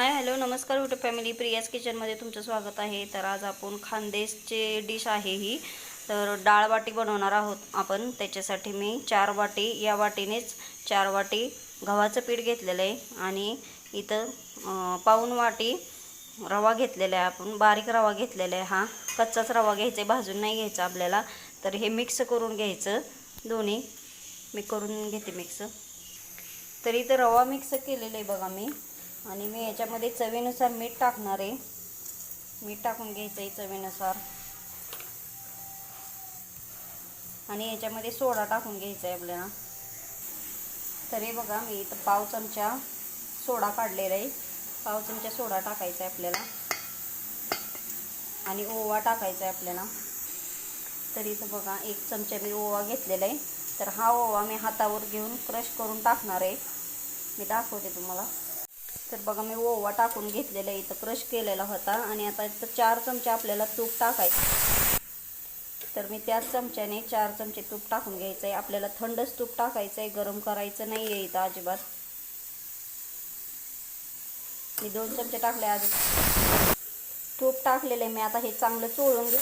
हाय hello नमस्कार YouTube family. Priya's किचनमध्ये तुमचं स्वागत आहे. तर आज आपण खानदेशचे डिश आहे ही. तर डाळ वाटी बनवणार आहोत आपण. त्याच्यासाठी मी चार वाटी या वाटीनेच चार वाटी गव्हाचं पीठ घेतलेलं आहे. आणि इथं पाऊन पाऊण वाटी रवा घेतलेला आहे आपण. बारीक रवा घेतलेला आहे हा. कच्चाच रवा घ्यायचा आहे. भाजून नाही घ्यायचा आपल्याला. तर हे मिक्स करून घ्यायचं. दोन्ही मी करून घेते मिक्स. तर इथं रवा मिक्स केलेलं आहे बघा मी. आणि मी याच्यामध्ये चवीनुसार मीठ टाकणार आहे. मीठ टाकून घ्यायचं आहे चवीनुसार. आणि याच्यामध्ये सोडा टाकून घ्यायचा आहे आपल्याला. तरी बघा मी इथं पाव चमचा सोडा काढलेला आहे. पाव चमचा सोडा टाकायचा आहे आपल्याला. आणि ओवा टाकायचा आहे आपल्याला. तर इथं बघा एक चमचा मी ओवा घेतलेला आहे. तर हा ओवा मी हातावर घेऊन क्रश करून टाकणार आहे. मी दाखवते तुम्हाला. तर बघा मी ओवा टाकून घेतलेला आहे. इथं क्रश केलेला होता. आणि आता इथं चार चमचे आपल्याला तूप टाकायचं तर मी त्याच चमच्याने चार चमचे तूप टाकून घ्यायचं आहे. आपल्याला थंडच तूप टाकायचं आहे. गरम करायचं नाही आहे इथं अजिबात. मी दोन चमचे टाकले आज. तूप टाकलेलं आहे मी. आता हे चांगलं चोळून घे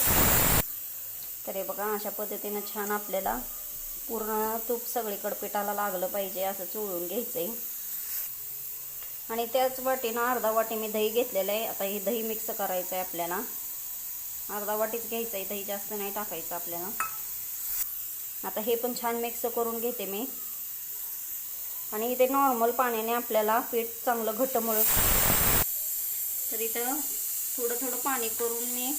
तर हे बघा अशा पद्धतीनं छान आपल्याला पूर्ण तूप सगळीकडे पिठाला लागलं पाहिजे. असं चोळून घ्यायचं आहे आणि त्याच वाटीनं अर्धा वाटी मी दही घेतलेलं आहे. आता हे दही मिक्स करायचं आहे आपल्याला. अर्धा वाटीच घ्यायचं आहे. दही जास्त नाही टाकायचं आपल्याला. आता हे पण छान मिक्स करून घेते मी. आणि इथे नॉर्मल पाण्याने आपल्याला पीठ चांगलं घट्ट मळून तर इथं थोडं थोडं पाणी करून मी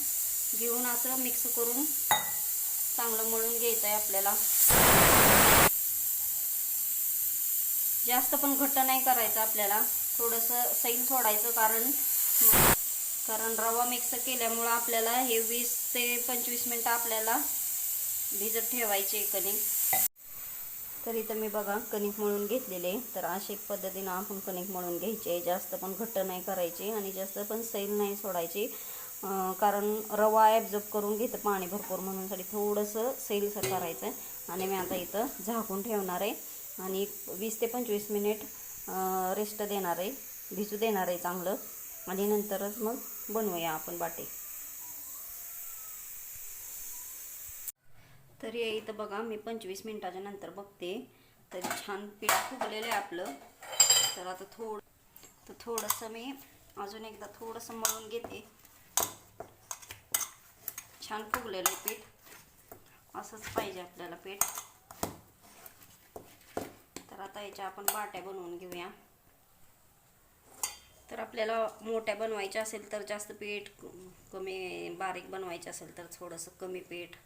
घेऊन असं मिक्स करून चांगलं मळून घ्यायचं आहे आपल्याला. जास्त पण घट्ट नाही करायचं आपल्याला. थोडंसं सैल सोडायचं कारण कारण रवा मिक्स केल्यामुळं आपल्याला हे वीस ते पंचवीस मिनटं आपल्याला भिजत ठेवायचे कणिक. तर इथं मी बघा कणिक मळून घेतलेले. तर अशा पद्धतीनं आपण कणिक मळून घ्यायचे. जास्त पण घट्ट नाही करायचे आणि जास्त पण सैल नाही सोडायची. कारण रवा ॲब्झॉर्ब करून घेतं पाणी भरपूर म्हणून. साठी थोडंसं सैलसर करायचं आहे आणि मी आता इथं झाकून ठेवणार आहे. आणि वीस ते पंचवीस मिनिट रेस्ट देणार आहे. भिजू देणार आहे चांगलं. आणि नंतरच मग बनवूया आपण बाटे. तर हे इथं बघा मी पंचवीस मिनटाच्या नंतर बघते. तर छान पीठ फुगलेलं आहे आपलं. तर आता थोडं तर थोडंसं मी अजून एकदा थोडंसं मळून घेते. छान फुगलेलं आहे पीठ. असंच पाहिजे आपल्याला पीठ. तर आता याच्या आपण बाट्या बनवून घेऊया. तर आपल्याला मोठ्या बनवायच्या असेल तर जास्त पीठ कमी बारीक बनवायचे असेल तर थोडंसं कमी पीठ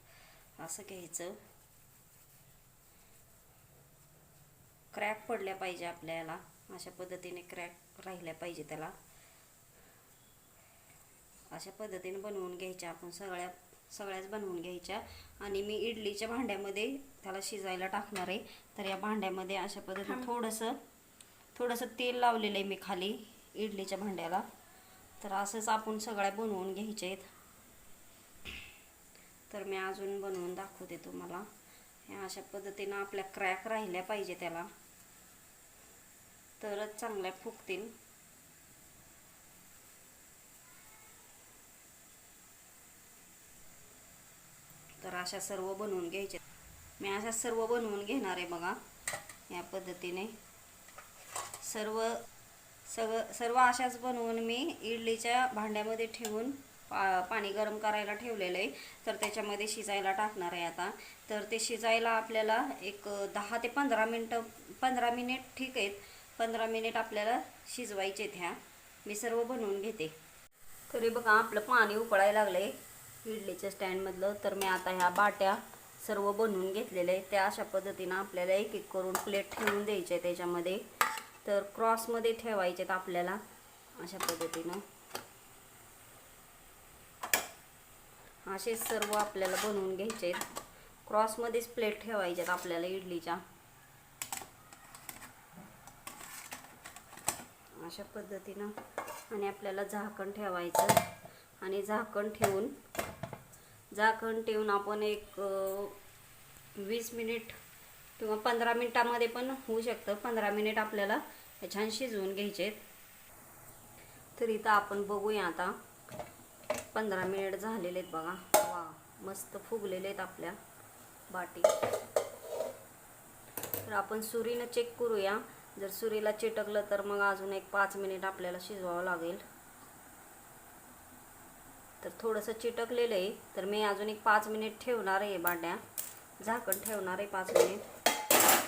असं घ्यायचं. क्रॅक पडल्या पाहिजे आपल्याला अशा पद्धतीने क्रॅक राहिल्या पाहिजे त्याला. अशा पद्धतीने बनवून घ्यायच्या आपण सगळ्या सगळ्याच बनवून घ्यायच्या. आणि मी इडलीच्या भांड्यामध्ये त्याला शिजायला टाकणार आहे. तर या भांड्यामध्ये अशा पद्धतीने थोडंसं थोडंसं तेल लावलेलं आहे मी खाली इडलीच्या भांड्याला. तर असंच आपण सगळ्या बनवून घ्यायच्या आहेत. तर मी अजून बनवून दाखवते तुम्हाला. ह्या अशा पद्धतीनं आपल्या क्रॅक राहिल्या पाहिजे त्याला. तरच चांगल्या फुगतील तर अशा सर्व बनवून घ्यायचे. मी अशा सर्व बनवून घेणार आहे बघा. या पद्धतीने. सर्व सगळं सर्व अशाच बनवून मी इडलीच्या भांड्यामध्ये ठेवून पा पाणी गरम करायला ठेवलेलं आहे. तर त्याच्यामध्ये शिजायला टाकणार आहे आता. तर ते शिजायला आपल्याला एक दहा ते पंधरा मिनटं पंधरा मिनिट ठीक आहेत. पंधरा मिनिट आपल्याला शिजवायचे ह्या. मी सर्व बनवून घेते. तरी बघा आपलं पाणी उकळायला लागलं आहे इडलीच्या स्टँडमधलं तर मी आता ह्या बाट्या सर्व बनवून घेतलेल्या आहेत. त्या अशा पद्धतीनं आपल्याला एक एक करून प्लेट ठेवून द्यायचे त्याच्यामध्ये. तर क्रॉसमध्ये ठेवायचे आपल्याला अशा पद्धतीनं. असे सर्व आपल्याला बनवून घ्यायचे आहेत. क्रॉसमध्येच प्लेट ठेवायच्यात आपल्याला इडलीच्या. अशा पद्धतीनं. आणि आपल्याला झाकण ठेवायचं आणि झाकण ठेवून झाकण ठेवून आपण एक वीस मिनिट किंवा पंधरा मिनिटामध्ये पण होऊ शकतं. पंधरा मिनिट आपल्याला हे छान शिजवून घ्यायचे आहेत. तर इथं आपण बघूया आता. पंधरा मिनिट झालेले आहेत बघा. वा मस्त फुगलेले आहेत आपल्या बाटी. तर आपण सुरीनं चेक करूया. जर सुरीला चिटकलं तर मग अजून एक पाच मिनिट आपल्याला शिजवावं लागेल. तर थोडंसं चिटकलेलं आहे. तर मी अजून एक पाच मिनिट ठेवणार आहे बाट्या झाकण ठेवणार आहे पाच मिनिट.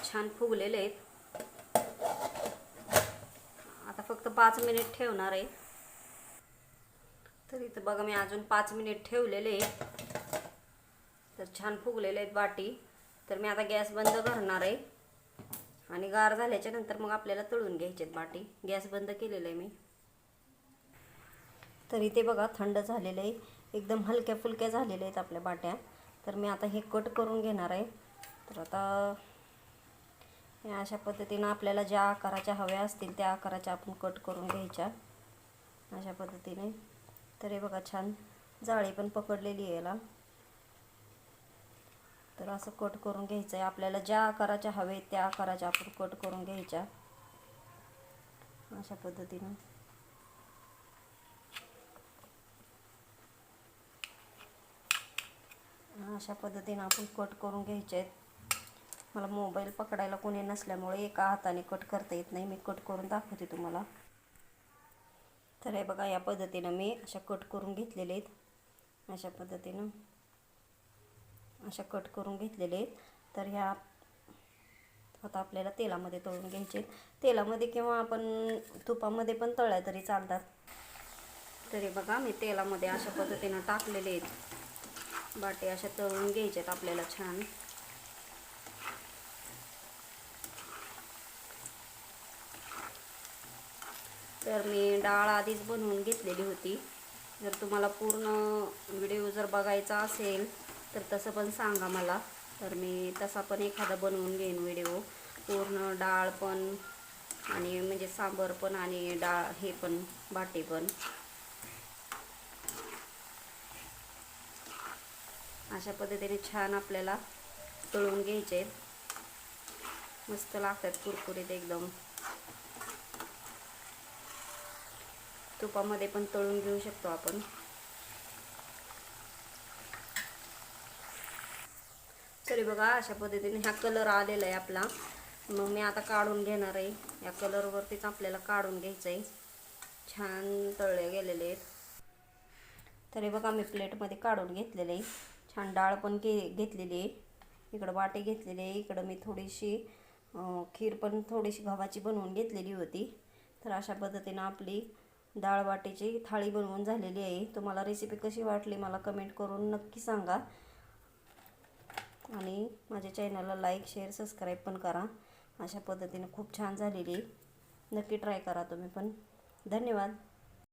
छान फुगलेले आहेत आता फक्त पाच मिनिट ठेवणार आहे. तर इथं बघा मी अजून पाच मिनिट ठेवलेले आहे. तर छान फुगलेले आहेत बाटी तर मी आता गॅस बंद करणार आहे. आणि गार झाल्याच्यानंतर मग आपल्याला तळून घ्यायचे आहेत बाटी गॅस बंद केलेलं आहे मी. तर इथे बघा थंड झालेलं आहे. एकदम हलक्या फुलक्या झालेल्या आहेत आपल्या बाट्या. तर मी आता हे कट करून घेणार आहे. तर आता या अशा पद्धतीनं आपल्याला ज्या आकाराच्या हव्या असतील त्या आकाराच्या आपण कट करून घ्यायच्या. अशा पद्धतीने. तर हे बघा छान जाळी पण पकडलेली आहे याला. तर असं कट करून घ्यायचं आहे आपल्याला ज्या आकाराच्या हवे त्या आकाराच्या आपण कट करून घ्यायच्या. अशा पद्धतीनं. अशा पद्धतीनं आपण कट करून घ्यायचे आहेत. मला मोबाईल पकडायला कोणी नसल्यामुळे एका हाताने कट करता येत नाही. मी कट करून दाखवते तुम्हाला. तर हे बघा या पद्धतीनं मी अशा कट करून घेतलेले आहेत. अशा पद्धतीनं अशा कट करून घेतलेले आहेत. तर ह्या आता आपल्याला तेलामध्ये तळून घ्यायचे तेलामध्ये किंवा आपण तुपामध्ये पण तळल्या तरी चालतात. तरी बघा मी तेलामध्ये अशा पद्धतीनं टाकलेले आहेत. बाटे अशा तळून घ्यायच्यात आपल्याला छान. तर मी डाळ आधीच बनवून घेतलेली होती. जर तुम्हाला पूर्ण व्हिडिओ जर बघायचा असेल तर तसं पण सांगा मला. तर मी तसा पण एखादा बनवून घेईन व्हिडिओ. पूर्ण डाळ पण आणि म्हणजे सांबर पण आणि डाळ हे पण बाटे पण. अशा पद्धतीने छान आपल्याला तळून घ्यायचे. मस्त लागतात कुरकुरीत एकदम. तुपामध्ये पण तळून घेऊ शकतो आपण. तरी बघा अशा पद्धतीने हा कलर आलेला आहे आपला. मग मी आता काढून घेणार आहे. या कलरवरतीच आपल्याला काढून घ्यायचं आहे छान तळले गेलेले आहेत. तरी बघा मी प्लेटमध्ये काढून घेतलेले आहे. छान डाळ पण घे घेतलेली आहे. इकडं वाटे घेतलेले आहे. इकडं मी थोडीशी खीर पण थोडीशी गव्हाची बनवून घेतलेली होती. तर अशा पद्धतीनं आपली डाळ वाटेची थाळी बनवून झालेली आहे. तुम्हाला रेसिपी कशी वाटली मला कमेंट करून नक्की सांगा. आणि माझ्या चॅनलला लाईक शेअर सबस्क्राईब पण करा. अशा पद्धतीनं खूप छान झालेली नक्की ट्राय करा तुम्ही पण. धन्यवाद.